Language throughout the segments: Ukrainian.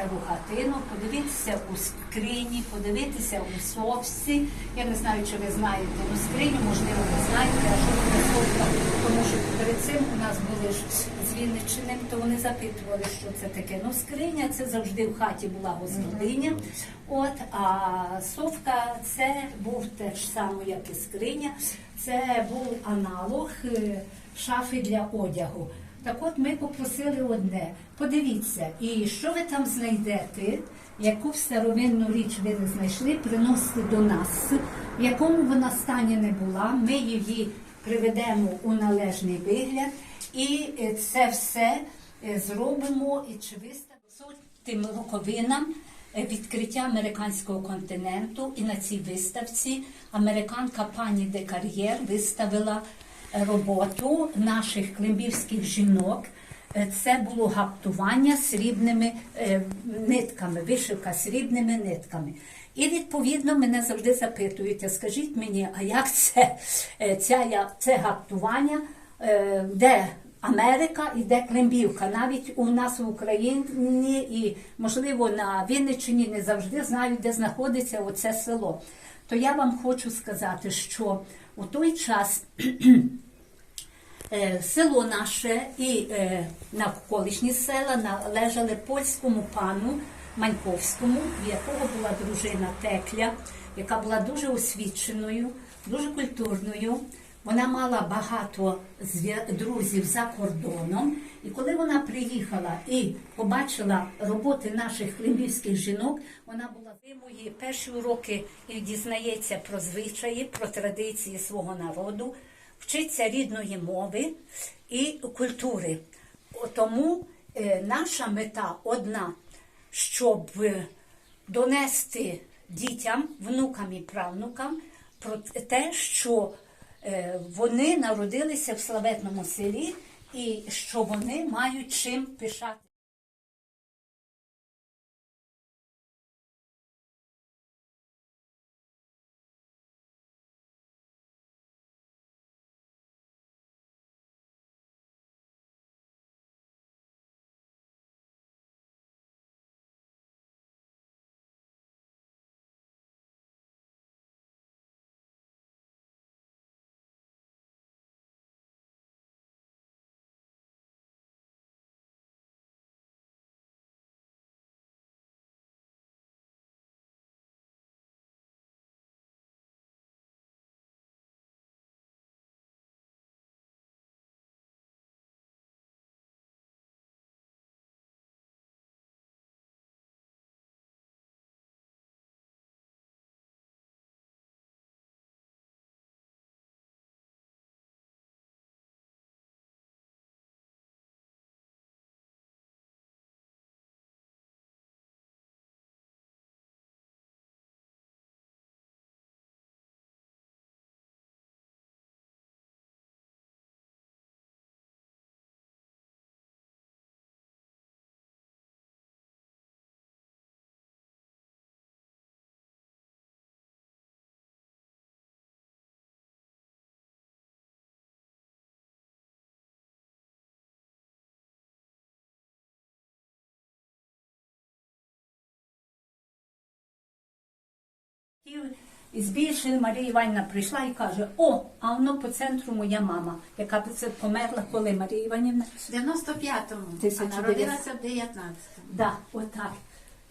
стару хатину, подивитися у скрині, подивитися у совці. Я не знаю, чи ви знаєте у скриню, можливо, ви знаєте, а що таке совка, тому що перед цим у нас були ж з Вінниччини, то вони запитували, що це таке. Ну, скриня це завжди в хаті була господиня. От, а совка це був те ж саме, як і скриня. Це був аналог е, шафи для одягу. Так от ми попросили одне. Подивіться, і що ви там знайдете, яку старовинну річ ви не знайшли, приносите до нас, в якому вона стані не була, ми її приведемо у належний вигляд, і е, це все е, зробимо і чи виставимо тим роковинам е, відкриття американського континенту. І на цій виставці американка пані де Кар'єр виставила роботу наших климбівських жінок. Е, Це було гаптування срібними е, нитками, вишивка срібними нитками. І відповідно мене завжди запитують, а скажіть мені, а як це, е, ця, це гаптування, де Америка і де Климбівка? Навіть у нас в Україні і, можливо, на Вінниччині не завжди знають, де знаходиться оце село. То я вам хочу сказати, що у той час Е, Село наше і е, навколишні села належали польському пану Маньковському, в якого була дружина Текля, яка була дуже освіченою, дуже культурною. Вона мала багато друзів за кордоном. І коли вона приїхала і побачила роботи наших лимбівських жінок, вона була зимує перші уроки і дізнається про звичаї, про традиції свого народу вчиться рідної мови і культури. Тому е, наша мета одна, щоб е, донести дітям, внукам і правнукам про те, що е, вони народилися в славетному селі і що вони мають чим пишати. І збільшили Марія Іванівна прийшла і каже: О, а воно по центру моя мама, яка це померла, коли Марія Іванівна. В 95-му, а народилася в 19-му. Да, отак.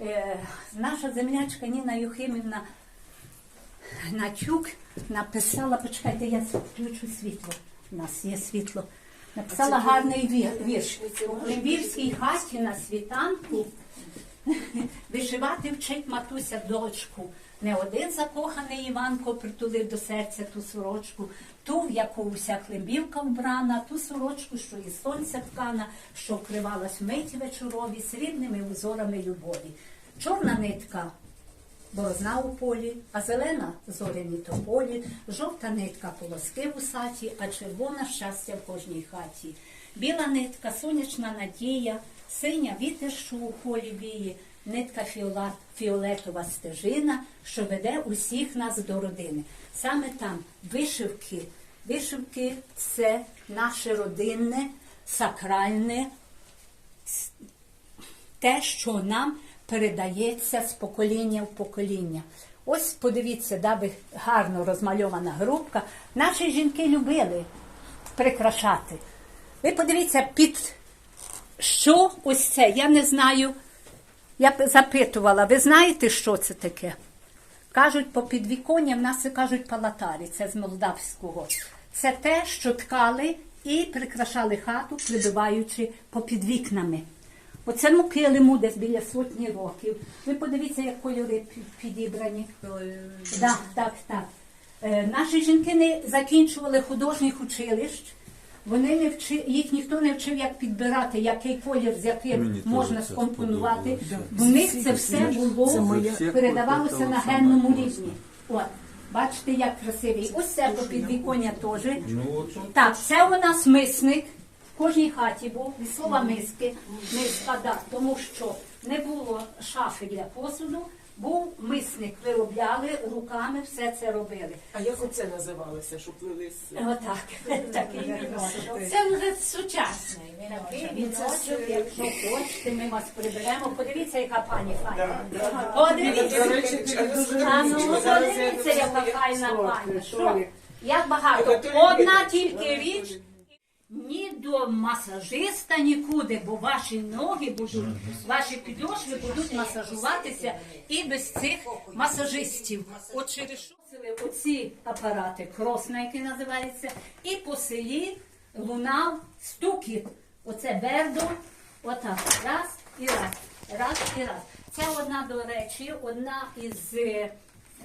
Е, наша землячка Ніна Юхимівна Начук написала, почекайте, я включу світло. У нас є світло. Написала гарний вір- вірш. У Львівській хаті на світанку вишивати вчить матуся дочку. Не один закоханий Іванко притулив до серця ту сорочку, ту, в яку вся хлебівка вбрана, ту сорочку, що із сонця ткана, що вкривалась в миті вечорові срібними узорами любові. Чорна нитка борозна у полі, а зелена зоряні тополі, жовта нитка полоски в усаті, а червона щастя в кожній хаті. Біла нитка, сонячна надія, синя вітер, що у полі віє, нитка фіолетова стежина, що веде усіх нас до родини. Саме там вишивки. Вишивки це наше родинне, сакральне те, що нам передається з покоління в покоління. Ось подивіться, да, гарно розмальована грубка. Наші жінки любили прикрашати. Ви подивіться, під що ось це? Я не знаю. Я запитувала, ви знаєте, що це таке? Кажуть, по підвіконня, в нас кажуть палатарі, це з молдавського. Це те, що ткали і прикрашали хату, прибиваючи по під вікнами. Оце ну килиму десь біля сотні років. Ви подивіться, як кольори підібрані. Так, так, так. Е, наші жінки не закінчували художніх училищ. Вони не вчи, їх ніхто не вчив, як підбирати, який колір, з яким Мені теж можна це скомпонувати. сподобалося. В них це все було Це моя- передавалося на генному рівні. От, бачите, як красивий. Ось це по підвіконня теж. Ну, от, Так, це у нас мисник. В кожній хаті був від слова миски, миска, да, тому що не було шафи для посуду, був мисник, виробляли руками, все це робили. А як оце називалося, що плели з Отак, такий віночок. Це вже сучасний. Такий віночок, якщо хочете, ми вас приберемо. Подивіться, яка пані файна. Подивіться. А ну, подивіться, яка файна пані. Що? Як Я багато. Одна тільки річ. Ні до масажиста нікуди, бо ваші ноги будуть, ваші підошви будуть масажуватися і без цих масажистів. От через що оці апарати, кросна, який називається, і по селі лунав стукіт. Оце бердо, отак, раз і раз, раз і раз. Це одна, до речі, одна із е,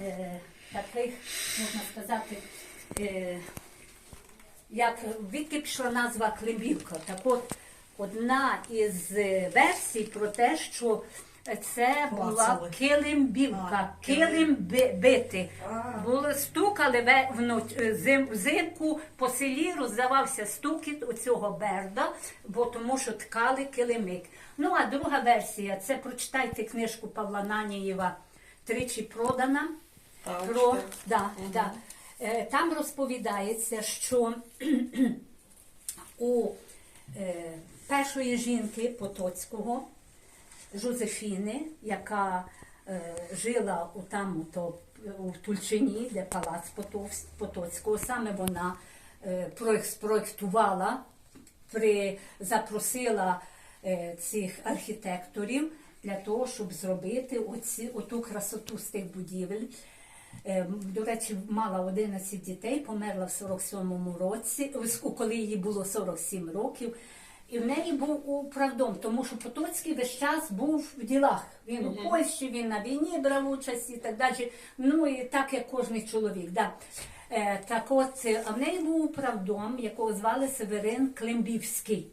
е, таких, можна сказати, е, як відки пішла назва Климбівка. Так от одна із е, версій про те, що це була килимбівка, килим би- бити. Були стукали ве- вно- е, зим- взимку по селі, роздавався стукіт у цього берда, бо тому що ткали килимик. Ну а друга версія це прочитайте книжку Павла Нанієва тричі продана. Про, да, да. Е, Там розповідається, що у е, першої жінки Потоцького, Жозефіни, яка е, жила у там у Тульчині, де палац Потоцького, саме вона спроєктувала, при, запросила цих архітекторів для того, щоб зробити оці, оту красоту з тих будівель. Е, До речі, мала 11 дітей, померла в 47-му році, коли їй було 47 років. І в неї був управдом, тому що Потоцький весь час був в ділах. Він у Польщі, він на війні брав участь і так далі. Ну і так як кожен чоловік. Да. Е, так от, е, а в неї був управдом, якого звали Северин Климбівський.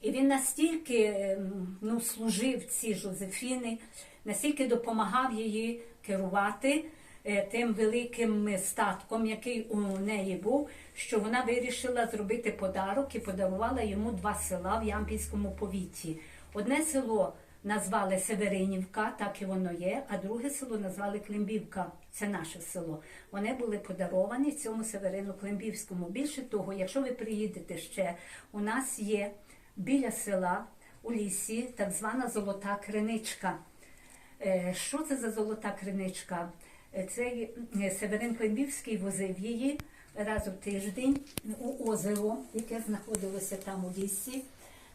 І він настільки ем, ну, служив цій Жозефіни, настільки допомагав її керувати е, тим великим статком, який у неї був, що вона вирішила зробити подарок і подарувала йому два села в Ямпільському повіті. Одне село назвали Северинівка, так і воно є, а друге село назвали Климбівка. Це наше село. Вони були подаровані цьому Северину Климбівському. Більше того, якщо ви приїдете ще, у нас є біля села у лісі так звана золота криничка. Е, Що це за золота криничка? Е, Цей е, Северин Климбівський возив її раз у тиждень у озеро, яке знаходилося там у лісі.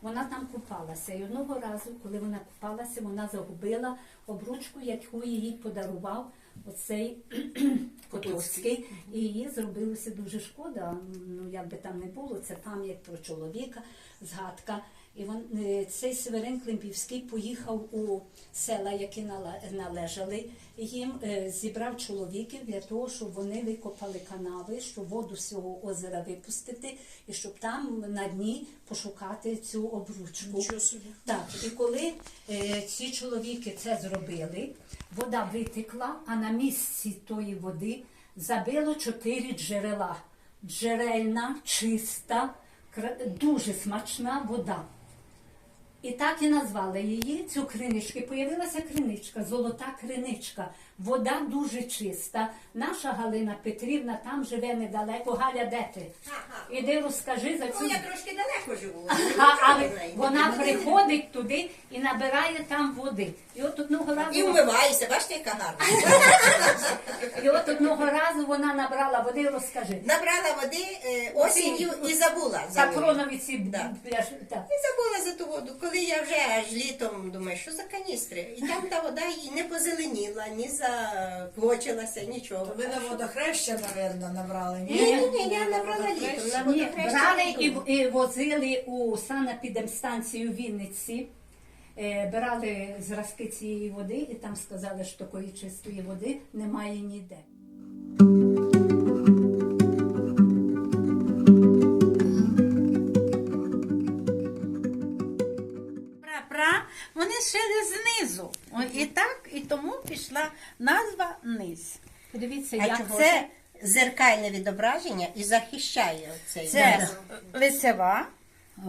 Вона там купалася. І одного разу, коли вона купалася, вона загубила обручку, яку їй подарував оцей Потоцький. І їй зробилося дуже шкода. Ну, як би там не було, це пам'ять про чоловіка, згадка. І він, е, цей Северин Климпівський поїхав у села, які належали їм, е, зібрав чоловіків для того, щоб вони викопали канави, щоб воду з цього озера випустити, і щоб там на дні пошукати цю обручку. Так, і коли е, ці чоловіки це зробили, вода витекла, а на місці тої води забило чотири джерела. Джерельна, чиста, дуже смачна вода. І так і назвали її цю криничку. І Появилася криничка, золота криничка. Вода дуже чиста. Наша Галина Петрівна там живе недалеко. Галя, де ти? іди розкажи за цю. Ну, я трошки далеко живу. А, але вона приходить туди і набирає там води. І от одного І разу, вмиваюся, бачите, яка гарна. і от одного разу вона набрала води, розкажи. Набрала води е, осінню і забула. за нею. Ці Да. пляж. Так. І забула за ту воду. Коли я вже аж літом думаю, що за каністри? І там та вода їй не позеленіла, ні заквочилася, нічого. Ви на водохреща, мабуть, набрали. Ні, ні, ні, я набрала літом. На Ні, водохреща брали не і, і возили у санепідемстанцію Вінниці. Е, Брали зразки цієї води і там сказали, що такої чистої води немає ніде. Пра-пра, вони шили знизу. О, І так, тому пішла назва низ. Подивіться, А як це. зеркальне відображення і захищає оцей. Це лицева,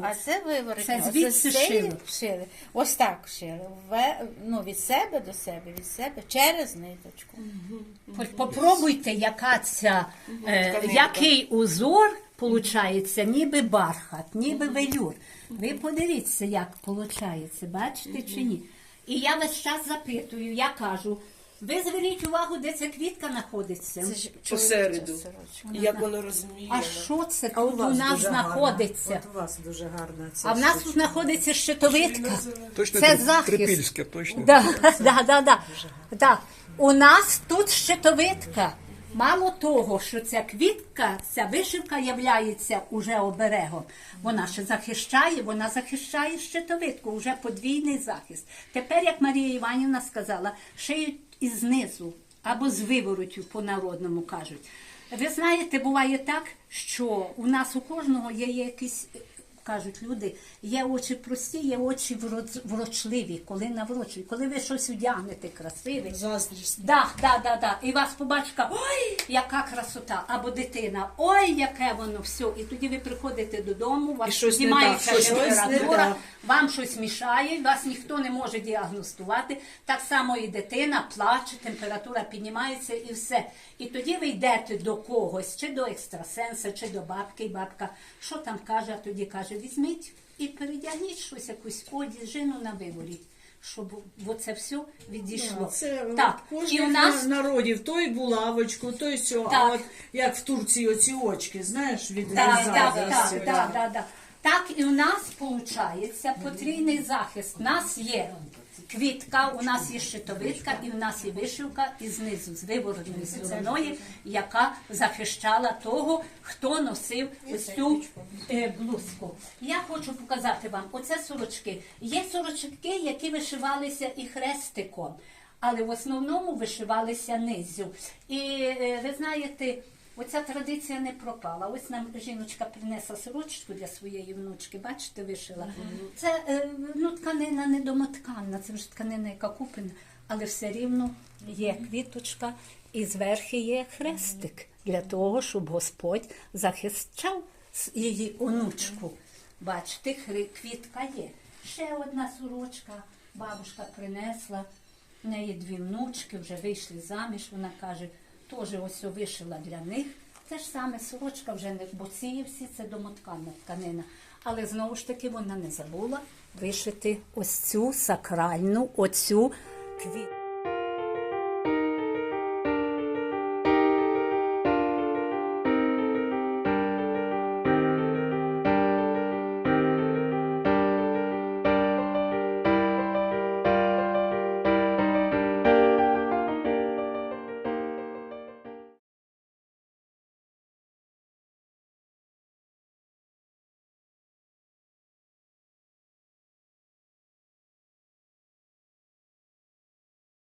а це виворотня. Це звідси шили. шили. Ось так шили. Ве- ну, від себе до себе, від себе, через ниточку. От Попробуйте, яка ця, е, який узор получається, ніби бархат, ніби велюр. Ви подивіться, як виходить, бачите чи ні? І я весь час запитую, я кажу, ви зверніть увагу, де ця квітка знаходиться. Це ж Посереду. сорочка. І Як воно розуміє. А що це А тут у нас знаходиться? От у вас дуже гарна ця А в нас тут штучка. знаходиться щитовидка. Точно Це Трip- захист. Трипільське, точно. Да, да, да, да. Да. У нас тут щитовидка. Мало того, що ця квітка, ця вишивка являється уже оберегом. Вона ще захищає, вона захищає щитовидку, вже подвійний захист. Тепер, як Марія Іванівна сказала, шиють із знизу або з виворотю, по-народному кажуть. Ви знаєте, буває так, що у нас у кожного є якийсь кажуть люди, є очі прості, є очі вроч- врочливі, коли наврочують. Коли ви щось вдягнете красиве, Заздрість. Да, да, да, да. І вас побачка, ой, яка красота, або дитина, ой, яке воно все. І тоді ви приходите додому, вас не температура, вам щось мішає, вас ніхто не може діагностувати. Так само і дитина плаче, температура піднімається і все. І тоді ви йдете до когось, чи до екстрасенса, чи до бабки, і бабка, що там каже, а тоді каже, візьміть і передягніть щось, якусь одіжину на виборі, Щоб оце все відійшло. Це так, і у нас народів той булавочку, той сьо. А от як в Турції оці очки, знаєш, відрізали. Так, так, так, так, так, так. Так і у нас виходить потрійний захист. У нас є квітка, у нас є щитовидка, і у нас є вишивка і знизу з виворотної стороної, яка захищала того, хто носив ось цю е, блузку. Я хочу показати вам, оце сорочки. Є сорочки, які вишивалися і хрестиком, але в основному вишивалися низю. І е, ви знаєте. Оця традиція не пропала. Ось нам жіночка принесла сорочку для своєї внучки, бачите, вишила. Це е, ну, тканина не домотканна, це вже тканина, яка куплена, але все рівно є квіточка і зверху є хрестик для того, щоб Господь захищав її онучку. Бачите, квітка є. Ще одна сорочка бабушка принесла. В неї дві внучки вже вийшли заміж. Вона каже, теж ось вишила для них. Те ж саме сорочка вже не бо всі це домотканна тканина. Але знову ж таки вона не забула вишити ось цю сакральну, оцю квітку.